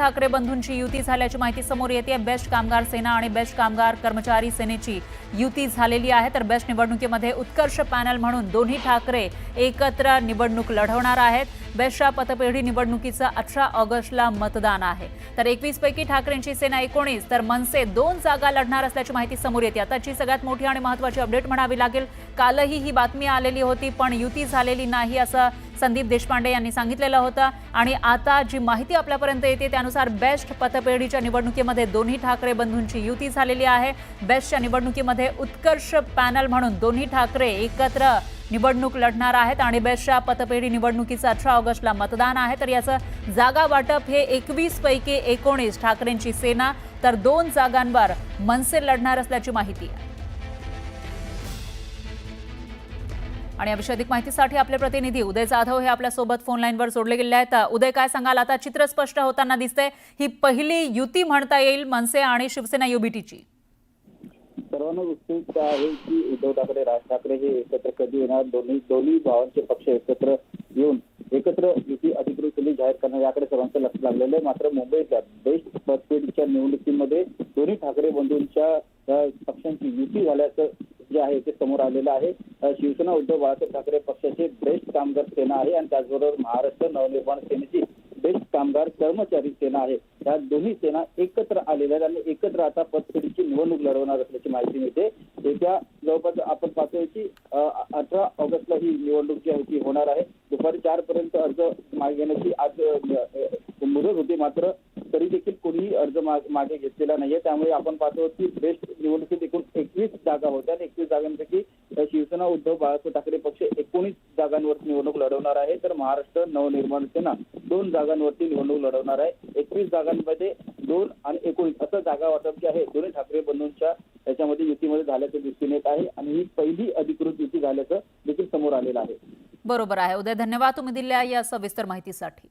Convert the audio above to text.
ठाकरे बंधूंची युती झाल्याची माहिती समोर येते. बेस्ट कामगार सेना आणि बेस्ट कामगार कर्मचारी सेनेची युती झालेली आहे. तर बेस्ट निवडणुकीमध्ये उत्कर्ष पॅनल म्हणून दोन्ही ठाकरे एकत्र निवडणूक लढवणार आहेत. बेस्टच्या पतपेढी निवडणुकीचं अठरा ऑगस्टला मतदान आहे. तर एकवीस पैकी ठाकरेंची सेना एकोणीस तर मनसे दोन जागा लढणार असल्याची माहिती समोर येते. आताची सगळ्यात मोठी आणि महत्वाची अपडेट म्हणावी लागेल. कालही ही बातमी आलेली होती पण युती झालेली नाही असं संदीप देशपांडे यांनी सांगितलेला होता. आणि आता जी माहिती आपल्यापर्यंत येते त्यानुसार बेस्ट पतपेढीच्या निवडणुकीमध्ये दोन्ही ठाकरे बंधूंची युती झालेली आहे. बेस्टच्या निवडणुकीमध्ये उत्कर्ष पॅनल म्हणून दोन्ही ठाकरे एकत्र निवडणूक लढणार आहेत आणि बेस्टच्या पतपेढी निवडणुकीचं अठरा ऑगस्टला मतदान आहे. तर याचं जागा वाटप हे एकवीस पैकी एकोणीस ठाकरेंची सेना तर दोन जागांवर मनसे लढणार असल्याची माहिती आहे. आणि याविषयी अधिक माहितीसाठी आपले प्रतिनिधी उदय जाधव हे आपल्यासोबत फोन लाईनवर जोडले गेले आहेत. उदय काय सांगाल? आता चित्र स्पष्ट होताना दिसतंय. ही पहिली युती म्हणता येईल मनसे आणि शिवसेना युबीटीची. सर्वांना उत्सुकता आहे की उद्धव ठाकरे राज ठाकरे हे एकत्र कधी येणार? दोन्ही दोन्ही भावांचे पक्ष एकत्र येऊन एकत्र युती अधिकृत केली जाहीर करणार याकडे सर्वांचं लक्ष लागलेलं आहे. मात्र मुंबईच्या बेस्ट पतपेढीच्या निवडणुकीमध्ये दोन्ही ठाकरे बंधूंच्या पक्षांची युती झाल्याचं जे आहे ते समोर आलेलं आहे. शिवसेना उद्धव बाळासाहेब ठाकरे पक्षाचे बेस्ट कामगार सेना आहे आणि त्याचबरोबर महाराष्ट्र नवनिर्माण सेनेची बेस्ट कामगार कर्मचारी सेना आहे. या दोन्ही सेना एकत्र आलेल्या आहेत आणि एकत्र आता पतपेढीची निवडणूक लढवणार असल्याची माहिती मिळते. येत्या जवळपास आपण पाहतोय की अठरा ऑगस्टला ही निवडणूक जी आहे ती होणार आहे. दुपारी चार पर्यंत अर्ज मागे घेण्याची आज मुदत होती. मात्र तरी देखील कोणीही अर्ज मागे घेतलेला नाहीये. त्यामुळे आपण पाहतो की बेस्ट निवडणुकीत एकूण एकवीस जागा होत्या. आणि एकवीस जागांपैकी शिवसेना उद्धव बाळासाहेब ठाकरे पक्ष एकोणीस जागांवर निवडणूक लढवणार आहे. तर महाराष्ट्र नवनिर्माण सेना दोन जागांवरती निवडणूक लढवणार आहे. एकवीस जागांमध्ये दोन आणि एकोणीस असं जागा वाटप जे आहे दोन्ही ठाकरे बंधूंच्या याच्यामध्ये युतीमध्ये झाल्याचं दिसून येत आहे. आणि ही पहिली अधिकृत युती झाल्याचं देखील समोर आलेलं आहे. बरोबर आहे. उद्या धन्यवाद तुम्ही दिल्या या सविस्तर माहितीसाठी.